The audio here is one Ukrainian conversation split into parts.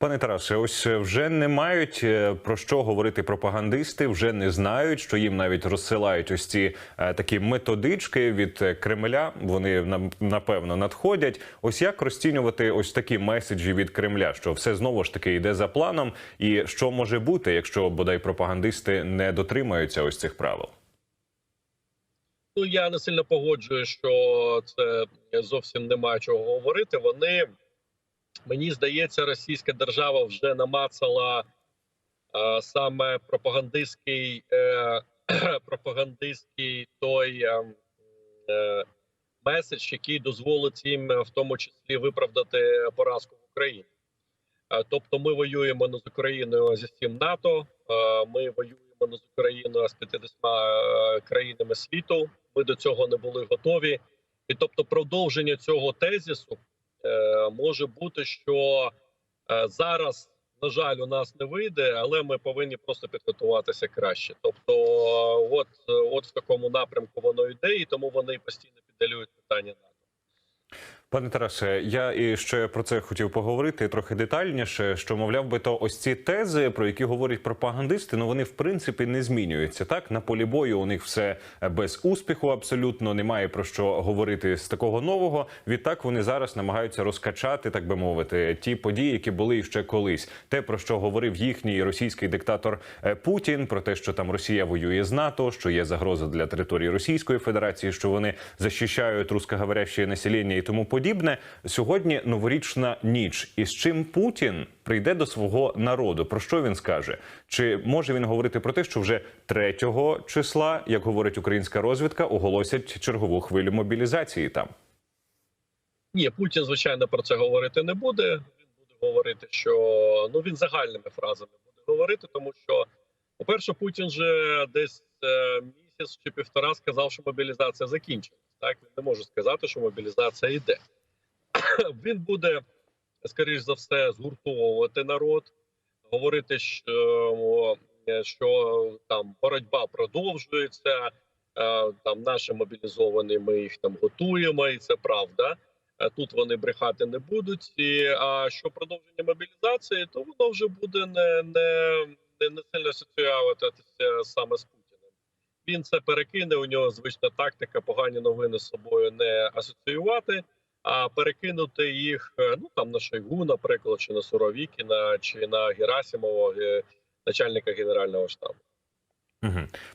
Пане Тарасе, ось е, вже не мають е, про що говорити пропагандисти, вже не знають, що їм навіть розсилають ось ці е, такі методички від Кремля. Вони напевно надходять. Ось як розцінювати ось такі меседжі від Кремля, що все знову ж таки йде за планом, і що може бути, якщо бодай пропагандисти не дотримаються ось цих правил. Ну я не сильно погоджую, що це зовсім немає чого говорити. Вони мені здається, Російська держава вже намацала е, саме пропагандистський е, пропагандистський той е, е, меседж, який дозволить їм е, в тому числі виправдати поразку в Україні. Е, Тобто, ми воюємо не з Україною зі всім НАТО. Ми воюємо не з Україною з 50 е, країнами світу. Ми до цього не були готові. І тобто, продовження цього тезису може бути, що е, зараз, на жаль, у нас не вийде, але ми повинні просто підготуватися краще. Тобто, е, от, е, от в такому напрямку воно йде, і тому вони постійно піддалюють питання. Пане Тарасе, я і ще про це хотів поговорити трохи детальніше. Що мовляв би, то ось ці тези, про які говорять пропагандисти, ну вони в принципі не змінюються. Так на полі бою у них все без успіху, абсолютно немає про що говорити з такого нового. Відтак вони зараз намагаються розкачати, так би мовити, ті події, які були ще колись. Те про що говорив їхній російський диктатор е, Путін, про те, що там Росія воює з НАТО, що є загроза для території Російської Федерації, що вони захищають русскоговоряще населення і тому подібне. Сьогодні новорічна ніч. І з чим Путін прийде до свого народу? Про що він скаже? Чи може він говорити про те, що вже 3 числа, як говорить українська розвідка, оголосять чергову хвилю мобілізації там? Ні, Путін, звичайно, про це говорити не буде. Він буде говорити, що ну він загальними фразами буде говорити, тому що, по-перше, Путін же десь е, місяць чи півтора сказав, що мобілізація закінчилась. Так він не може сказати, що мобілізація йде. він буде, скоріш за все, згуртовувати народ, говорити, що, е, що там боротьба продовжується. е, Там наші мобілізовані, ми їх там готуємо, і це правда. Е, Тут вони брехати не будуть. І, а що продовження мобілізації, то воно вже буде не, не, не, сильно асоціюватися саме з. Він це перекине. У нього звична тактика погані новини з собою не асоціювати, а перекинути їх е, ну там на Шойгу, наприклад, чи на Суровікіна, чи на Герасимова, е, начальника генерального штабу.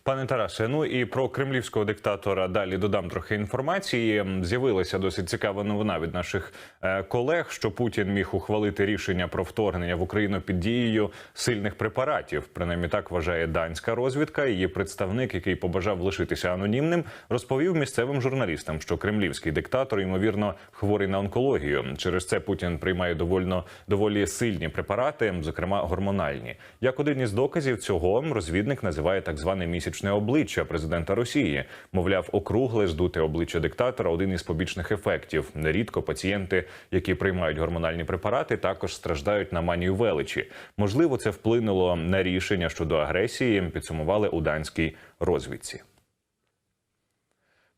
Пане Тарасе, ну і про кремлівського диктатора далі додам трохи інформації. З'явилася досить цікава новина від наших е, колег, що Путін міг ухвалити рішення про вторгнення в Україну під дією сильних препаратів. Принаймні так вважає данська розвідка. Її представник, який побажав лишитися анонімним, розповів місцевим журналістам, що кремлівський диктатор ймовірно хворий на онкологію. Через це Путін приймає довольно доволі сильні препарати, зокрема гормональні. Як один із доказів цього розвідник називає так зване місячне обличчя президента Росії. Мовляв, округле здуте обличчя диктатора один із побічних ефектів. Нерідко пацієнти, які приймають гормональні препарати, також страждають на манію величі. Можливо, це вплинуло на рішення щодо агресії. Підсумували у данській розвідці.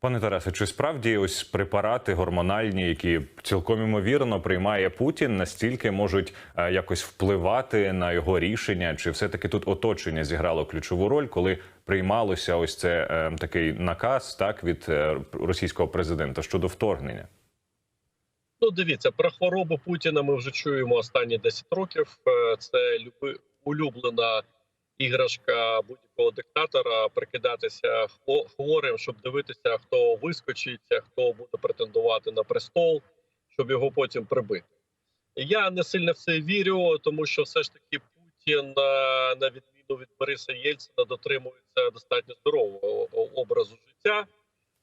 Пане Тарасе, чи справді ось препарати гормональні, які цілком імовірно приймає Путін, настільки можуть е, якось впливати на його рішення? Чи все таки тут оточення зіграло ключову роль, коли приймалося ось це е, такий наказ так від е, російського президента щодо вторгнення? Ну, дивіться, про хворобу Путіна ми вже чуємо останні 10 років. Е, Це улюблена іграшка будь-якого диктатора прикидатися хворим, щоб дивитися, хто вискочить, хто буде претендувати на престол, щоб його потім прибити. Я не сильно в це вірю, тому що все ж таки Путін, е, на відміну від Бориса Єльцина, дотримується достатньо здорового образу життя.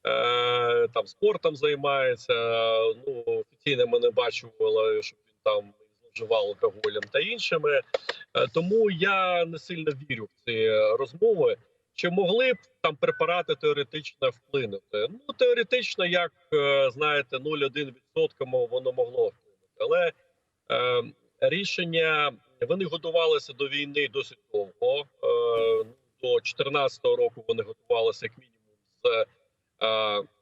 Е, там спортом займається. Ну офіційно ми не бачили, щоб він там зловживав алкоголем та іншими. Е, тому я не сильно вірю в ці розмови. Чи могли б там препарати теоретично вплинути? Ну теоретично, як е, знаєте, 0,1% воно могло вплинути, але е, рішення вони готувалися до війни досить довго. Е, до 2014 року вони готувалися як мінімум з е,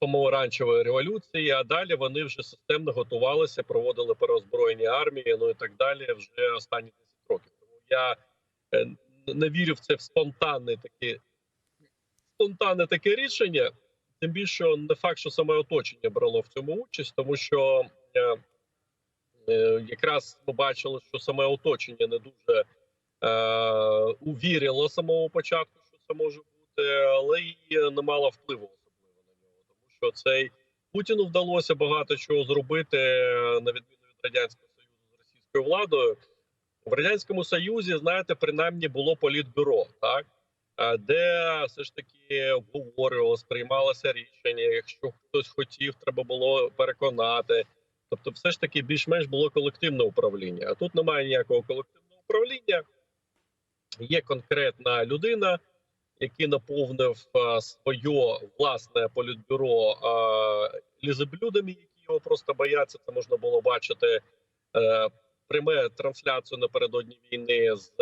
помаранчевої революції. А далі вони вже системно готувалися, проводили переозброєння армії, ну і так далі. Вже останні 10 років. Тому я е, не вірю в це в спонтанне таке спонтанне таке рішення. Тим більше не факт, що саме оточення брало в цьому участь, тому що е, е, якраз ми бачили, що саме оточення не дуже е, увірило самого початку, що це може бути, але і не мало впливу особливо на нього, тому що цей Путіну вдалося багато чого зробити е, на відміну від радянського союзу з російською владою. В радянському союзі, знаєте, принаймні було політбюро, так де все ж таки обговорювалося, приймалося рішення. Якщо хтось хотів, треба було переконати. Тобто, все ж таки більш-менш було колективне управління. А тут немає ніякого колективного управління. Є конкретна людина, який наповнив е, своє власне політбюро е, лізоблюдами, які його просто бояться. Це можна було бачити. Е, Пряме трансляцію напередодні війни з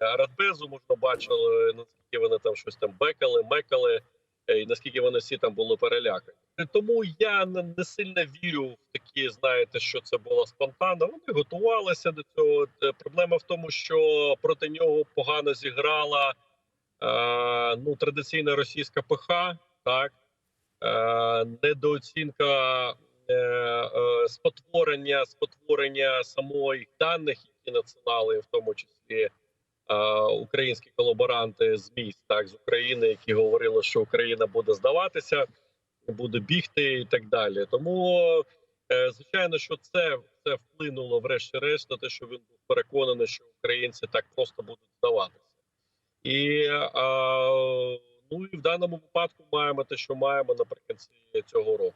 Радбезу. Можна бачили, наскільки вони там щось там бекали, мекали, і наскільки вони всі там були перелякані. Тому я не, сильно вірю в такі, знаєте, що це було спонтанно. Вони готувалися до цього. Проблема в тому, що проти нього погано зіграла ну традиційна російська ПХ, так е, недооцінка е, е, спотворення, спотворення самої даних, які надсилали, в тому числі е, українські колаборанти з міст, так з України, які говорили, що Україна буде здаватися, буде бігти і так далі. Тому е, звичайно, що це, це вплинуло врешті-решт на те, що він був переконаний, що українці так просто будуть здаватися. І ну і в даному випадку маємо те, що маємо наприкінці цього року.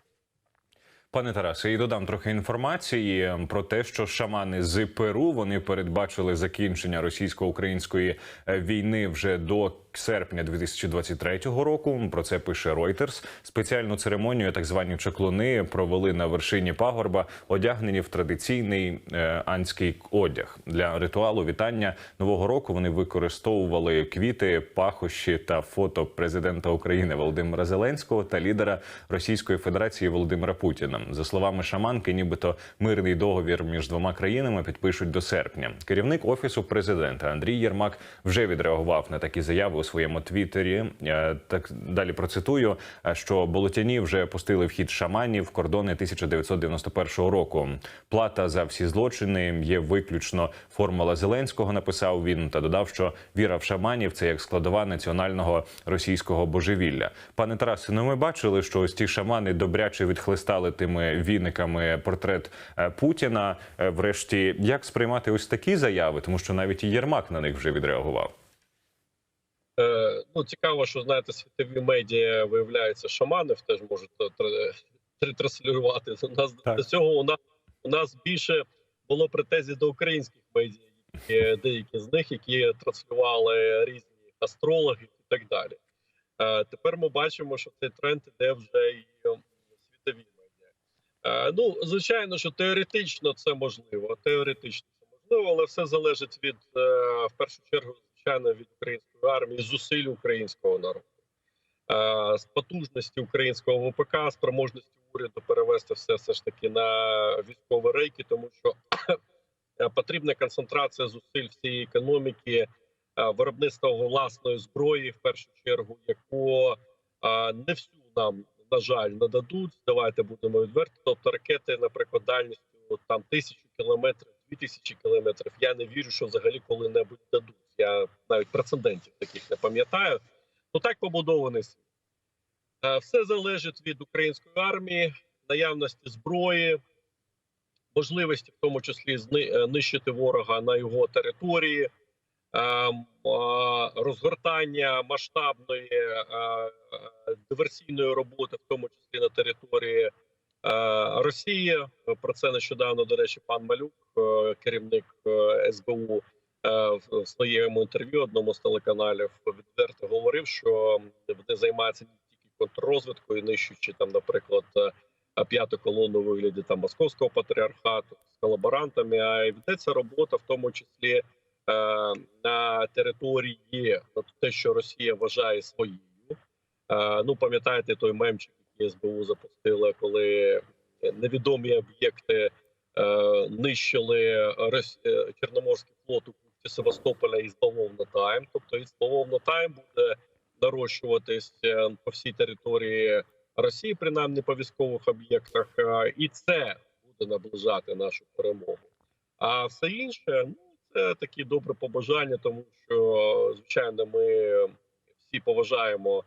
Пане Тарасе, і додам трохи інформації про те, що шамани з Перу вони передбачили закінчення російсько-української е, війни вже до серпня 2023 року. Про це пише Reuters. Спеціальну церемонію, так звані чаклуни, провели на вершині пагорба, одягнені в традиційний е, анський одяг для ритуалу вітання нового року. Вони використовували квіти, пахощі та фото президента України Володимира Зеленського та лідера Російської Федерації Володимира Путіна. За словами шаманки, нібито мирний договір між двома країнами підпишуть до серпня. Керівник офісу президента Андрій Єрмак вже відреагував на такі заяви у своєму твіттері. Е, Так далі процитую, е, що болотяні вже пустили в хід шаманів кордони 1991 року. Плата за всі злочини є виключно формула Зеленського. Написав він та додав, що віра в шаманів це як складова національного російського божевілля. Пане Тарасе, ну ми бачили, що ось ті шамани добряче відхлистали тими віниками портрет е, Путіна. Е, Врешті, як сприймати ось такі заяви, тому що навіть і Єрмак на них вже відреагував. Е, ну цікаво, що знаєте, світові медіа виявляється, шаманів теж можуть е, тр- тр- транслювати. У нас Так. до цього у нас у нас більше було претензій до українських медіа, які, деякі з них, які транслювали різні астрологи і так далі. Е, тепер ми бачимо, що цей тренд іде вже і е, світові. Е, ну, звичайно, що теоретично це можливо. Теоретично це можливо, але все залежить від е, в першу чергу, звичайно, від української армії, зусиль українського народу, е, з потужності українського ВПК, спроможності уряду перевести все все ж таки на військові рейки, тому що е, потрібна концентрація зусиль всієї економіки, е, виробництва власної зброї, в першу чергу, яку е, не всю нам на жаль нададуть. Давайте будемо відверті. Тобто ракети, наприклад, дальністю там тисячу кілометрів, дві тисячі кілометрів. Я не вірю, що взагалі коли-небудь дадуть. Я навіть прецедентів таких не пам'ятаю. Ну так побудований світ. Е, Все залежить від української армії, наявності зброї, можливості, в тому числі зни- е, ворога на його території, розгортання масштабної е, е, диверсійної роботи, в тому числі на території е, Росії. Про це нещодавно, до речі, пан Малюк, е, керівник е, СБУ, е, в своєму інтерв'ю одному з телеканалів відверто говорив, що вони займаються не тільки контррозвідкою, нищуючи там, наприклад, е, п'яту колону у вигляді там московського патріархату з колаборантами, а й ведеться робота, в тому числі е, на території на те, що Росія вважає своєю. Е, ну пам'ятаєте той мемчик, які СБУ запустили, коли невідомі об'єкти е, нищили е, Чорноморський флот у бухті Севастополя із ловов тайм. Тобто із ловов на тайм буде нарощуватись е, по всій території Росії, принаймні по військових об'єктах, е, і це буде наближати нашу перемогу. А все інше, ну це такі добре побажання, тому що звичайно ми всі поважаємо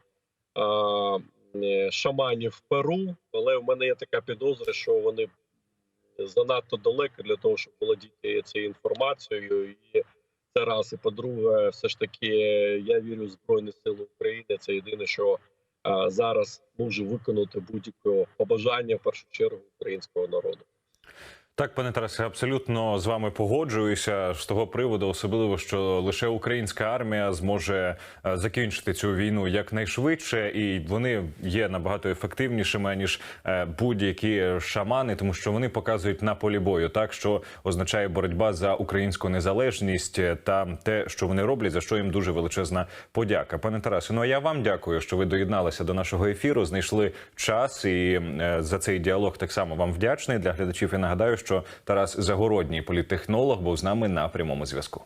е, шаманів Перу, але в мене є така підозра, що вони занадто далеко для того, щоб володіти цією інформацією. І це раз. І по-друге, все ж таки, я вірю в Збройні Сили України. Це єдине, що а, зараз може виконати будь-яке побажання в першу чергу українського народу. Так, пане Тарасе, абсолютно з вами погоджуюся з того приводу, особливо що лише українська армія зможе е, закінчити цю війну якнайшвидше, і вони є набагато ефективнішими ніж е, будь-які шамани, тому що вони показують на полі бою, так що означає боротьба за українську незалежність е, та те, що вони роблять, за що їм дуже величезна подяка. Пане Тарасе, ну а я вам дякую, що ви доєдналися до нашого ефіру, знайшли час і за цей діалог так само вам вдячний для глядачів. І нагадаю, що Тарас Загородній політтехнолог був з нами на прямому зв'язку.